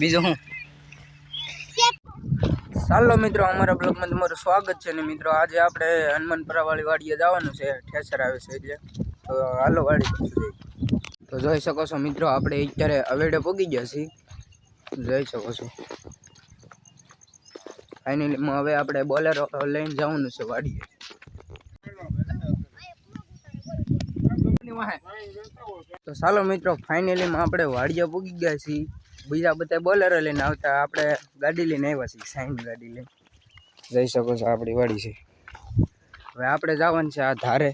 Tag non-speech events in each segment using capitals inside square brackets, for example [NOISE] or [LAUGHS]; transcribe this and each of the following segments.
બીજું હું ચાલો મિત્રો, અમારા બ્લોગમાં તમારું સ્વાગત છે ને મિત્રો, આજે આપણે હનુમાનપરાવાળી વાડીએ જવાનું છે, ઠેસર આવે છે એટલે. તો હાલો વાડી તો જોઈ શકો છો મિત્રો, આપણે અત્યારે અવેડે પૂગી ગયા છીએ. જોઈ શકો છો. ફાઇનલીમાં હવે આપણે બોલેરો લઈને જવાનું છે વાડીએ. તો ચાલો મિત્રો ફાઇનલીમાં આપણે વાડીએ પૂગી ગયા છીએ. બીજા બધા બોલેરો લઈને આવતા આપણે ગાડી લઈને આવ્યા છીએ સાઈન ગાડી લઈને. જઈ શકો છો આપણી વાડી છે. હવે આપણે જવાનું છે આ ધારે.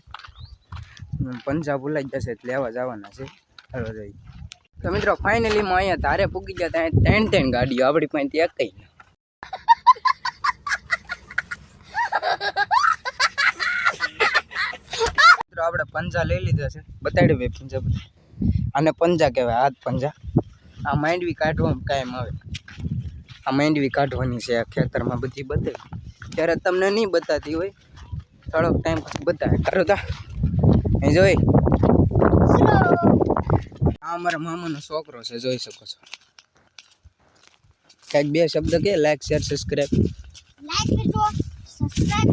પંજાબ ભૂલાઈ જશે એટલે લેવા જવાના છે. ચાલો જઈ તો મિત્રો ફાઇનલીમાં અહીંયા ધારે પૂગી ગયા ત્યાં ત્રણ ત્રણ ગાડીઓ આપણી પાસે ત્યાં કઈ. મિત્રો આપણે પંજા લઈ લીધા છે. બતાડ્યું ભાઈ પંજા બધા. આને પંજા કહેવાય હાથ પંજા. આ માંડવી કાઢવામાં કાયમ આવે. આ માંડવી કાઢવાની છે આ ખેતરમાં બધી બતાવી. ત્યારે તમને નહીં બતાતી હોય થોડોક ટાઈમ પછી બતાવે. કરો તા. અહીં જોઈ. આ અમારા મામાનો છોકરો છે જોઈ શકો છો. કાંઈક બે શબ્દ કે લાઈક શેર સબસ્ક્રાઈબ સબસ્ક્રાઇબ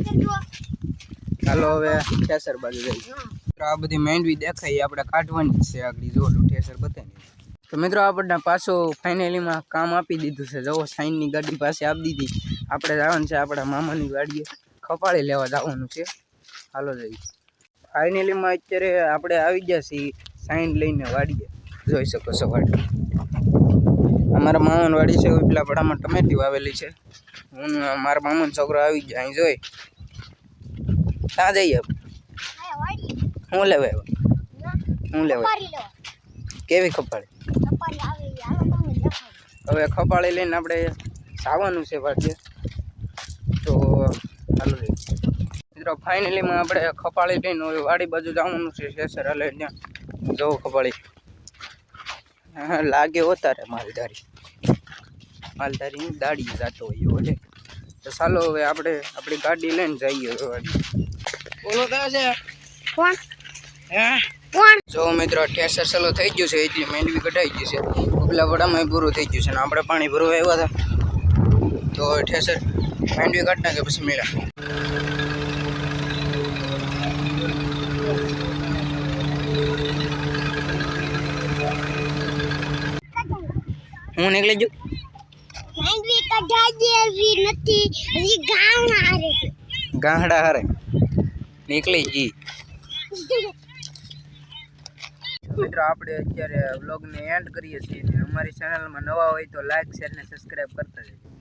ચાલો હવે ઠેસર બાજુ જઈએ. આ બધી મેંડવી દેખાય આપણે કાઢવાની જ છે આગળ. જોલું ઠેસર બતાવી. તો મિત્રો આપણને પાછું ફાઇનલીમાં કામ આપી દીધું છે. જવો સાઈનની ગાડી પાસે આપી દીધી. આપણે જવાનું છે આપણા મામાની ગાડીએ. ખપાળી લેવા જવાનું છે. હાલો જઈએ. ફાઇનલીમાં અત્યારે આપણે આવી ગયા છીએ સાઈન લઈને વાડીએ. જોઈ શકો છો વાડી. અમારા મામાની વાડી છે પેલા પડામાં ટમેટી વાવેલી છે. હું મારા મામાનો છોકરો આવી ગયા. અહીં જોઈ. ત્યાં જઈએ હું લેવા હું લેવા. કેવી ખપાળી? હવે ખપાળી લઈને આપણે સાવાનું છે વાડીએ તો ચાલો મિત્રો ફાઇનલીમાં આપણે ખપાળી લઈને હવે વાડી બાજુ જવાનું છે શેસર હલે ત્યાં. જવું ખપાળી. લાગે હોતા માલધારી. માલધારી દાડી જતો હોય એવો તો ચાલો હવે આપણે આપણી ગાડી લઈને જઈએ બોલો કયા છે? કોણ? હે? જો મિત્રો ટેસર ચાલુ થઈ ગયું છે એટલી મેંડવી કઢાઈ ગયું છે. ઉપલા વડામાં પૂરું થઈ ગયું છે ને આપણે પાણી ભરવા આવ્યા હતા. તો ઠેસર મેંડવી કાઢ નાખે પછી મેળા. હું નીકળી જુ માંડવી નથી હજી ગામ હારે છે. હારે? નીકળી જી [LAUGHS] મિત્રો, આપણે અત્યારે વ્લોગને એન્ડ કરીએ છીએ ને અમારી ચેનલમાં નવા હોય તો લાઈક શેર અને સબસ્ક્રાઈબ કરતા જજો.